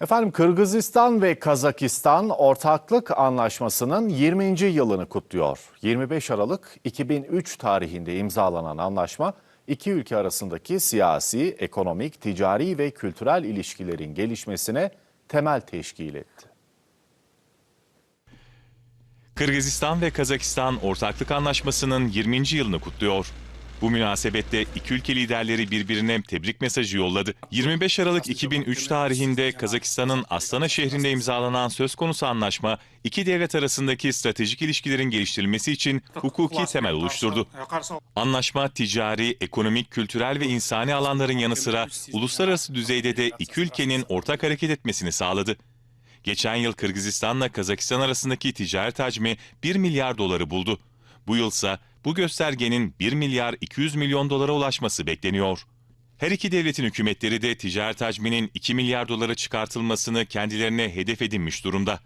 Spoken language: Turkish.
Efendim Kırgızistan ve Kazakistan ortaklık anlaşmasının 20. yılını kutluyor. 25 Aralık 2003 tarihinde imzalanan anlaşma iki ülke arasındaki siyasi, ekonomik, ticari ve kültürel ilişkilerin gelişmesine temel teşkil etti. Kırgızistan ve Kazakistan ortaklık anlaşmasının 20. yılını kutluyor. Bu münasebette iki ülke liderleri birbirine tebrik mesajı yolladı. 25 Aralık 2003 tarihinde Kazakistan'ın Astana şehrinde imzalanan söz konusu anlaşma, iki devlet arasındaki stratejik ilişkilerin geliştirilmesi için hukuki temel oluşturdu. Anlaşma ticari, ekonomik, kültürel ve insani alanların yanı sıra uluslararası düzeyde de iki ülkenin ortak hareket etmesini sağladı. Geçen yıl Kırgızistan'la Kazakistan arasındaki ticaret hacmi 1 milyar doları buldu. Bu yılsa bu göstergenin 1 milyar 200 milyon dolara ulaşması bekleniyor. Her iki devletin hükümetleri de ticaret hacminin 2 milyar dolara çıkartılmasını kendilerine hedef edinmiş durumda.